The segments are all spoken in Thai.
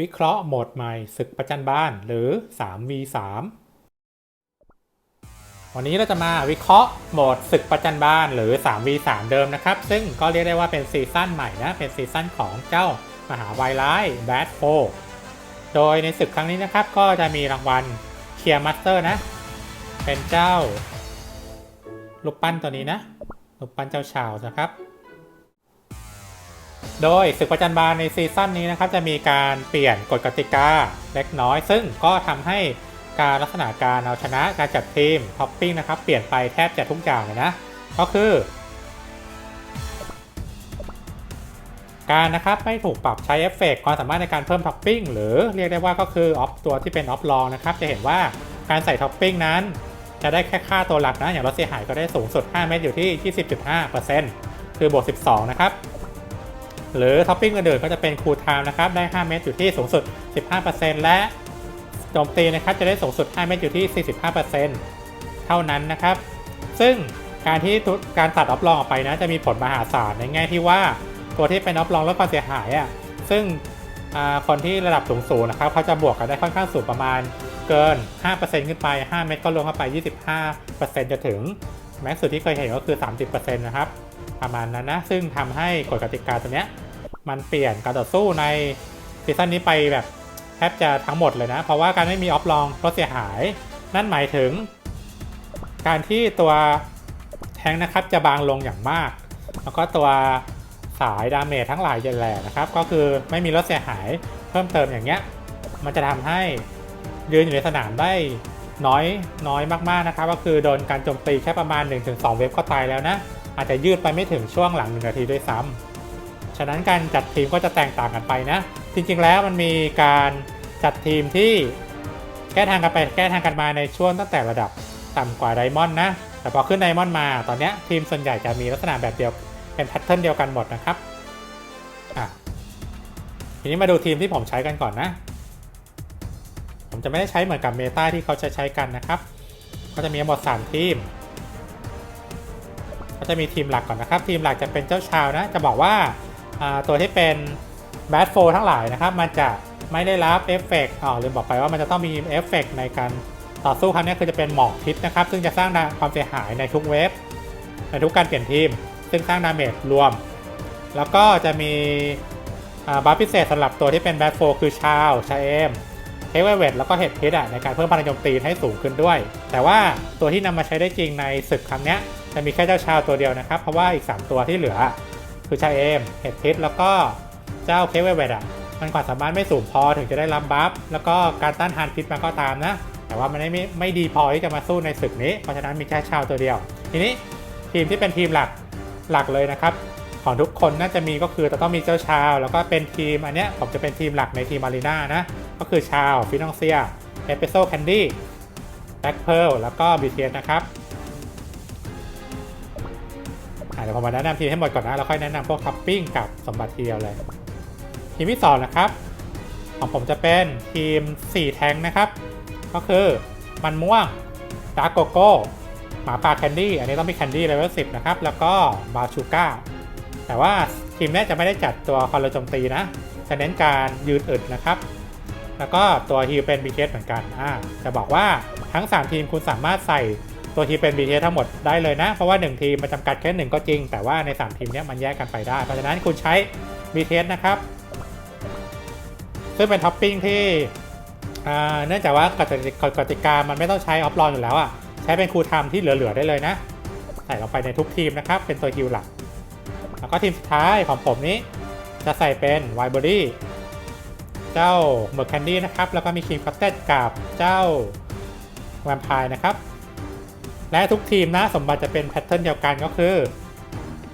วิเคราะห์โหมดใหม่ศึกประจันบานหรือ 3v3 วันนี้เราจะมาวิเคราะห์โหมดศึกประจันบานหรือ 3v3 เดิมนะครับ ซึ่งก็เรียกได้ว่าเป็นซีซั่นใหม่นะ เป็นซีซั่นของเจ้ามหาวายร้าย Bad 4โดยในศึกครั้งนี้นะครับก็จะมีรางวัลเคียร์มาสเตอร์นะ เป็นเจ้ารูปปั้นตัวนี้นะรูปปั้นเจ้าชาวนะครับ โดยศึกประจันบานในซีซั่นนี้นะครับจะมีการเปลี่ยนกฎกติกาเล็กน้อย ซึ่งก็ทำให้การลักษณะการเอาชนะการจัดทีมท็อปปิ้งนะครับเปลี่ยนไปแทบจะทุกอย่างเลยนะ ก็คือ การนะครับไม่ถูกปรับใช้เอฟเฟกต์ความสามารถในการเพิ่มท็อปปิ้งหรือเรียกได้ว่าก็คือออฟตัวที่เป็นออฟลองนะครับจะเห็นว่าการใส่ท็อปปิ้งนั้น จะได้แค่ค่าตัวหลักนะอย่างรถเสียหายก็ได้สูงสุด 5 เมตรอยู่ที่ 20.5%คือบวก 12 นะครับ หรือท็อปปิ้งอื่นๆก็จะเป็นคูลไทม์นะครับได้ 5 เมตรอยู่ที่สูงสุด 15%และโจมตีนะครับจะได้สูงสุด 5 เมตรอยู่ที่ 45%เท่านั้นนะครับ ซึ่งการที่การตัดออฟลองออกไปนะจะมีผลมหาศาลในแง่ที่ว่าตัวที่เป็นออฟลองลดความเสียหายอะซึ่งคนที่ระดับสูงๆนะครับเขาจะบวกกันได้ค่อนข้างสูงประมาณเกิน 5%ขึ้นไป 5 เมตรก็รวมเข้าไป 25%จะถึงแม็กซ์สุดที่เคยเห็นก็คือ 30%นะครับ ประมาณนั้นนะ ซึ่งทำให้กฎกติกาตัวเนี้ย มันเปลี่ยนการต่อสู้ในซีซั่นนี้ไปแบบแทบจะทั้งหมดเลยนะ เพราะว่าการไม่มีออฟลองลดเสียหาย นั่นหมายถึง การที่ตัวแทงนะครับจะบางลงอย่างมาก แล้วก็ตัวสายดาเมจทั้งหลายแหลนะครับ ก็คือไม่มีลดเสียหายเพิ่มเติมอย่างเงี้ย มันจะทำให้ยืนอยู่ในสนามได้น้อยน้อยมากๆนะครับ ก็คือโดนการโจมตีแค่ประมาณ 1-2 เว็บก็ตายแล้วนะ อาจจะยืดไปไม่ถึงช่วงหลังหนึ่งนาทีด้วยซ้ำ ฉะนั้นการจัดทีมก็จะแตกต่างกันไปนะ จริงๆแล้วมันมีการจัดทีมที่แก้ทางกันไปแก้ทางกันมาในช่วงตั้งแต่ระดับต่ำกว่าไดมอนด์นะ แต่พอขึ้นไดมอนด์มาตอนนี้ทีมส่วนใหญ่จะมีลักษณะแบบเดียวเป็นแพทเทิร์นเดียวกันหมดนะครับอะทีนี้มาดูทีมที่ผมใช้กันก่อนนะ ผมจะไม่ได้ใช้เหมือนกับเมตาที่เขาใช้ใช้กันนะครับ ก็จะมีหมด3ทีม ก็จะมีทีมหลักก่อนนะครับ ทีมหลักจะเป็นเจ้าชาวนะ จะบอกว่า ตัวที่เป็นแบทโฟทั้งหลายนะครับ มันจะไม่ได้รับเอฟเฟกต์อ๋อลืมบอกไปว่ามันจะต้องมีเอฟเฟกต์ในการต่อสู้ครั้งนี้คือจะเป็นหมอกพิษนะครับ ซึ่งจะสร้างความเสียหายในทุกเวฟในทุกการเปลี่ยนทีม ซึ่งสร้างดาเมจรวม แล้วก็จะมีบัฟพิเศษสำหรับตัวที่เป็นแบทโฟคือชาวชาเอมเทคเวเวทแล้วก็เห็ดพิษอะในการเพิ่มพลังโจมตีให้สูงขึ้นด้วย แต่ว่าตัวที่นำมาใช้ได้จริงในศึกครั้งนี้จะมีแค่เจ้าชาวตัวเดียวนะครับ เพราะว่าอีก 3 ตัวที่เหลือ คือชาเอมเห็ดพิษแล้วก็เจ้าเคเวเวทอะมันความสามารถไม่สูงพอถึงจะได้รับบัฟแล้วก็การต้านทานพิษมันก็ตามนะ แต่ว่ามันไม่ไม่ดีพอที่จะมาสู้ในศึกนี้ เพราะฉะนั้นมีแค่ชาวตัวเดียว ทีนี้ทีมที่เป็นทีมหลักหลักเลยนะครับ ของทุกคนน่าจะมีก็คือจะต้องมีเจ้าชาว แล้วก็เป็นทีมอันเนี้ยผมจะเป็นทีมหลักในทีมอารีนานะ ก็คือชาวฟินองเซียเอเปโซแคนดี้แบ็คเพิลแล้วก็บีเทสนะครับ เดี๋ยวผมมาแนะนำทีมให้หมดก่อนนะแล้วค่อยแนะนำพวกท็อปปิ้งกับสมบัติทีเดียวเลย ทีมที่สองนะครับ ของผมจะเป็นทีม 4 แทงนะครับ ก็คือมันม่วงดาร์กโกโก้หมาป่าแคนดี้อันนี้ต้องมีแคนดี้เลเวล10นะครับ แล้วก็บาชูก้าแต่ว่าทีมนี้จะไม่ได้จัดตัวคอร์โลโจมตีนะ จะเน้นการยืนอึดนะครับ แล้วก็ตัวฮีลเป็น BTS เหมือนกันอ่าจะบอกว่าทั้ง 3 ทีมคุณสามารถใส่ ตัวฮีเป็น BTS ทั้งหมดได้เลยนะ เพราะว่า 1 ทีมมันจำกัดแค่ 1 ก็จริง แต่ว่าใน 3 ทีมนี้มันแยกกันไปได้ เพราะฉะนั้นคุณใช้ BTS นะครับ ซึ่งเป็นท็อปปิ้งที่เนื่องจากว่ากติกากติกามันไม่ต้องใช้ออฟลอนอยู่แล้วอะใช้เป็นครูทม์ที่เหลือ ๆ ได้เลยนะ ใส่ลงไปในทุกทีมนะครับ เป็นตัวฮิลหลัก แล้วก็ทีมสุดท้ายของผมนี้ จะใส่เป็นไวเบอดี้เจ้าเมอร์แคนดี้นะครับ แล้วก็มีคิงคัตเต็ดกับเจ้าแวมไพร์นะครับ และทุกทีมนะสมบัติจะเป็นแพทเทิร์นเดียวกันก็คือ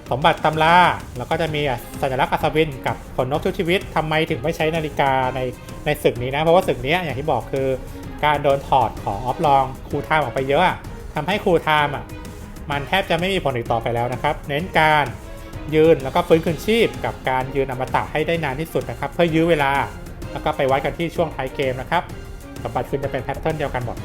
สมบัติตำราแล้วก็จะมีสัญลักษณ์อัศวินกับผลนกทุกชีวิตทำไมถึงไม่ใช้นาฬิกาในในศึกนี้นะ เพราะว่าศึกนี้อย่างที่บอกคือ การโดนถอดของออฟลองคูลไทม์ออกไปเยอะอะทำให้คูลไทม์อะมันแทบจะไม่มีผลอีกต่อไปแล้วนะครับ เน้นการยืนแล้วก็ฟื้นคืนชีพ กับการยืนอมตะให้ได้นานที่สุดนะครับ เพื่อยื้อเวลา แล้วก็ไปวัดกันที่ช่วงท้ายเกมนะครับสมบัติคุณจะเป็นแพทเทิร์นเดียวกันหมด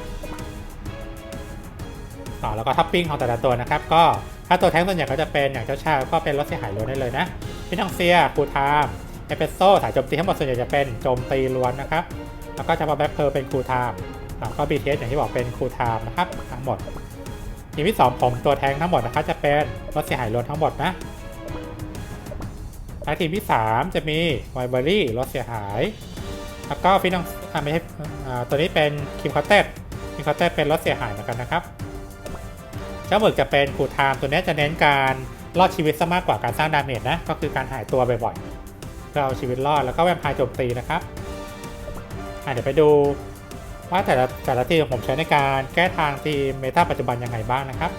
ต่อแล้วก็ท็อปปิ้งของแต่ละตัวนะครับ ก็ถ้าตัวแท้งส่วนใหญ่ก็จะเป็นอย่างเจ้าชาก็เป็นรถเสียหายล้วนได้เลยนะพิทังเซียคูทามเอเปโซ่สายโจมตีทั้งหมดส่วนใหญ่จะเป็นโจมตีล้วนนะครับ แล้วก็เฉพาแบ็คเพลเป็นคูลไทม์แล้วก็บีเทสอย่างที่บอกเป็นคูลไทม์นะครับทั้งหมดทีมที่2ผมตัวแทงทั้งหมดนะครับจะเป็นรถเสียหายล้วนทั้งหมดนะและทีมที่ 3 จะมีไวเบอรี่รถเสียหาย แล้วก็ฟินองอ่าไม่ใช่อ่าตัวนี้เป็นคิมคอตเต็คิมคอตเต็เป็นรถเสียหายเหมือนกันนะครับ เจ้าหมึกจะเป็นคูลไทม์ตัวนี้จะเน้นการรอดชีวิตซะมากกว่าการสร้างดาเมจนะ ก็คือการหายตัวบ่อยๆเพื่อเอาชีวิตรอดแล้วก็แวมพร์โจมตีนะครับเดี๋ยวไปดูว่าแต่ละแต่ละทีมผมใช้ในการแก้ทางทีมเมตาปัจจุบันยังไงบ้างนะครับ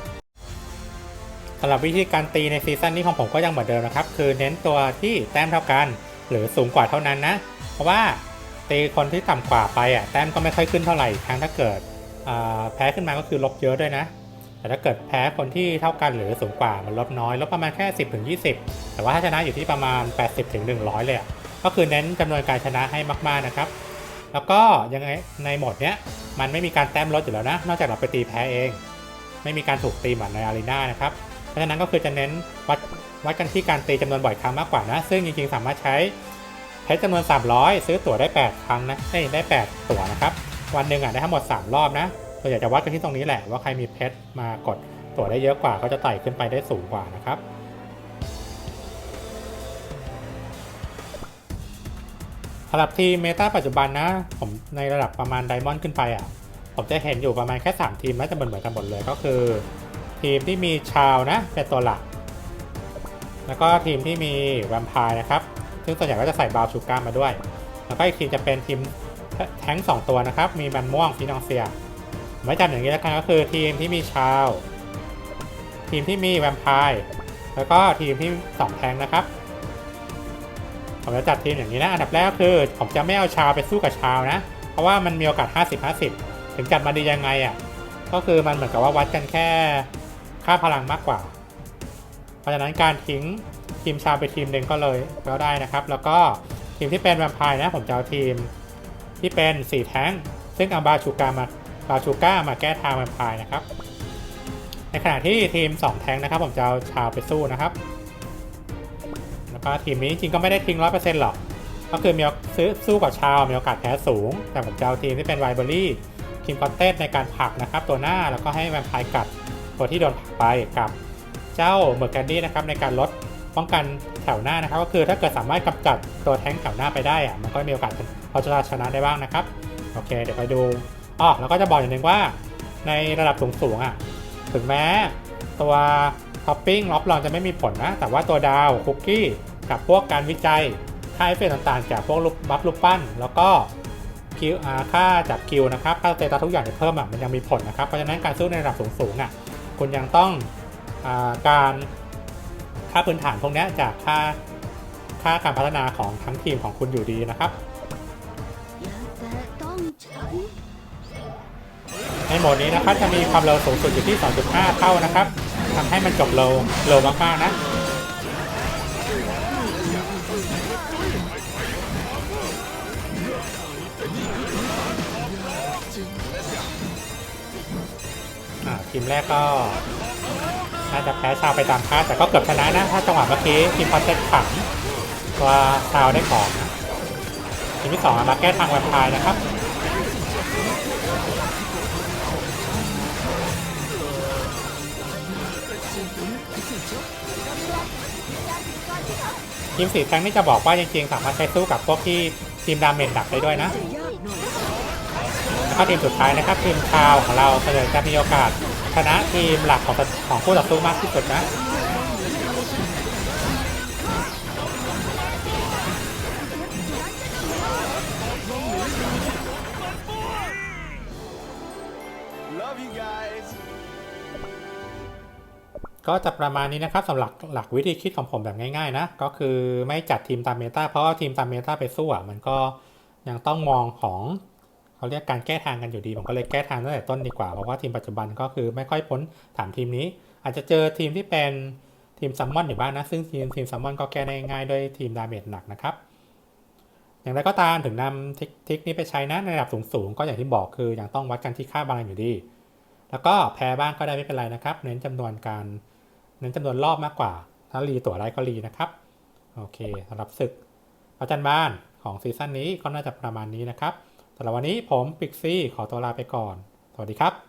สำหรับวิธีการตีในซีซั่นนี้ของผมก็ยังเหมือนเดิมนะครับ คือเน้นตัวที่แต้มเท่ากัน หรือสูงกว่าเท่านั้นนะ เพราะว่าตีคนที่ต่ำกว่าไปอะแต้มก็ไม่ค่อยขึ้นเท่าไหร่ทั้งถ้าเกิดแพ้ขึ้นมาก็คือลบเยอะด้วยนะ แต่ถ้าเกิดแพ้คนที่เท่ากันหรือสูงกว่ามันลดน้อยลดประมาณแค่ 10ถึง20 แต่ว่าถ้าชนะอยู่ที่ประมาณ 80ถึง100 เลยอะก็คือเน้นจำนวนการชนะให้มากๆนะครับ แล้วก็ยังไงในโหมดเนี้ยมันไม่มีการแต้มลดอยู่แล้วนะ นอกจากเราไปตีแพ้เอง ไม่มีการถูกตีเหมือนในอารีนานะครับ เพราะฉะนั้นก็คือจะเน้นวัดวัดกันที่การตีจำนวนบ่อยครั้งมากกว่านะ ซึ่งจริงๆ สามารถใช้เพชรจำนวน 300 ซื้อตั๋วได้ 8 ครั้งนะเอ้ได้ 8 ตั๋วนะครับ วันหนึ่งอะได้ทั้งหมด 3 รอบนะ วนใหญ่จะวัดกันที่ตรงนี้แหละว่าใครมีเพชรมากดตัวได้เยอะกว่าก็จะไต่ขึ้นไปได้สูงกว่านะครับสำหรับทีมเมตาปัจจุบันนะ ผมในระดับประมาณไดมอนด์ขึ้นไปอะ ผมจะเห็นอยู่ประมาณแค่ 3 ทีมน่าจะเหมือนเหมือนกันหมดเลยก็คือ ทีมที่มีชาวนะ เป็นตัวหลัก แล้วก็ทีมที่มีแวมไพร์นะครับ ซึ่งส่วนใหญ่ก็จะใส่บาวชูกามาด้วย แล้วก็อีกทีมจะเป็นทีมแท้งสองตัวนะครับ มีแบนม่วงฟินองเซีย ไม่จำอย่างนี้แล้วกันก็คือทีมที่มีชาว ทีมที่มีแวมไพร์แล้วก็ทีมที่สองแทงนะครับ ผมจะจัดทีมอย่างนี้นะ อันดับแรกคือ ผมจะไม่เอาชาวไปสู้กับชาวนะ เพราะว่ามันมีโอกาส 50-50 ถึงจัดมาดียังไงอะ่ะ ก็คือมันเหมือนกับว่าวัดกันแค่ค่าพลังมากกว่า เพราะฉะนั้นการทิ้งทีมชาวไปทีมหนึ่งก็เลยก็ได้นะครับ แล้วก็ทีมที่เป็นแวมไพร์นะ ผมจะเอาทีมที่เป็น 4 แท้ง ซึ่งเอาบาชูกามา บาชูก้ามาแก้ทางแวมไพร์นะครับ ในขณะที่ทีม 2 แท้งนะครับ ผมจะเอาชาวไปสู้นะครับ แล้วก็ทีมนี้จริงก็ไม่ได้ทิ้งร้อยเปอร์เซ็นต์หรอก ก็คือมีโอกซื้อสู้กับชาวมีโอกาสแพ้สูง แต่ผมจะเอาทีมที่เป็นไวเบอรี่ทีมคอนเทสในการผลักนะครับ ตัวหน้าแล้วก็ให้แวมไพร์กัดตัวที่โดนผลักไปกับเจ้าเมอร์แกนดี้นะครับในการลดป้องกันแถวหน้านะครับ ก็คือถ้าเกิดสามารถกำจัดตัวแท้งแถวหน้าไปได้อะมันก็มีโอกาสพอจะชนะได้บ้างนะครับ โอเค เดี๋ยวไปดู อ๋อแล้วก็จะบอกอย่างหนึ่งว่าในระดับสูงๆอะถึงแม้ตัวท็อปปิ้งล็อบลองจะไม่มีผลนะ แต่ว่าตัวดาวคุกกี้กับพวกการวิจัย ค่าเอฟเฟกต์ต่างๆ จากพวกลูกบัฟลูกปั้น แล้วก็คิวอาค่าจากคิวนะครับค่าเตตัสทุกอย่างที่เพิ่มอะมันยังมีผลนะครับ เพราะฉะนั้นการสู้ในระดับสูงๆอะคุณยังต้องอาการค่าพื้นฐานพวกนี้จากค่าค่าการพัฒนาของทั้งทีมของคุณอยู่ดีนะครับ โหมดนี้นะครับจะมีความเร็วสูงสุดอยู่ที่ 2.5 เท่านะครับทำให้มันจบเร็วเร็วมากๆนะอ่าทีมแรกก็น่าจะแพ้ชาวไปตามคาดแต่ก็เกือบชนะนะ ถ้าจังหวะเมื่อกี้ทีมพอเซ็ตขังตัวชาวได้ของนะทีมที่สองมาแก้ทางแวมไพร์นะครับ ทีมสีแทงนี่จะบอกว่าจริงๆสามารถใช้สู้กับพวกที่ทีมดาเมจดักได้ด้วยนะจะยากหน่อยแล้วก็ทีมสุดท้ายนะครับทีมชาวของเราเฉลยจะมีโอกาสชนะทีมหลักของของคู่ต่อสู้มากที่สุดนะ ก็จะประมาณนี้นะครับสำหรับหลักวิธีคิดของผมแบบง่ายๆนะ ก็คือไม่จัดทีมตามเมตาเพราะว่าทีมตามเมตาไปสู้อะมันก็ยังต้องมองของเขาเรียกการแก้ทางกันอยู่ดี ผมก็เลยแก้ทางตั้งแต่ต้นดีกว่า เพราะว่าทีมปัจจุบันก็คือไม่ค่อยพ้นถามทีมนี้ อาจจะเจอทีมที่เป็นทีมซัมมอนอยู่บ้างนะซึ่งทีมทีมซัมมอนก็แก้ได้ง่ายด้วยทีมดาเมจหนักนะครับ อย่างไรก็ตามถึงนำทริคทริคนี้ไปใช้นะในระดับสูงๆ ก็อย่างที่บอกคือยังต้องวัดกันที่ค่าบาลานซ์อยู่ดี แล้วก็แพ้บ้างก็ได้ไม่เป็นไรนะครับ เน้นจำนวนการ เน้นจำนวนรอบมากกว่า ถ้ารีตัวได้ก็รีนะครับ โอเคสำหรับศึกประจันบานของซีซั่นนี้ก็น่าจะประมาณนี้นะครับสำหรับวันนี้ผมปิกซี่ขอตัวลาไปก่อน สวัสดีครับ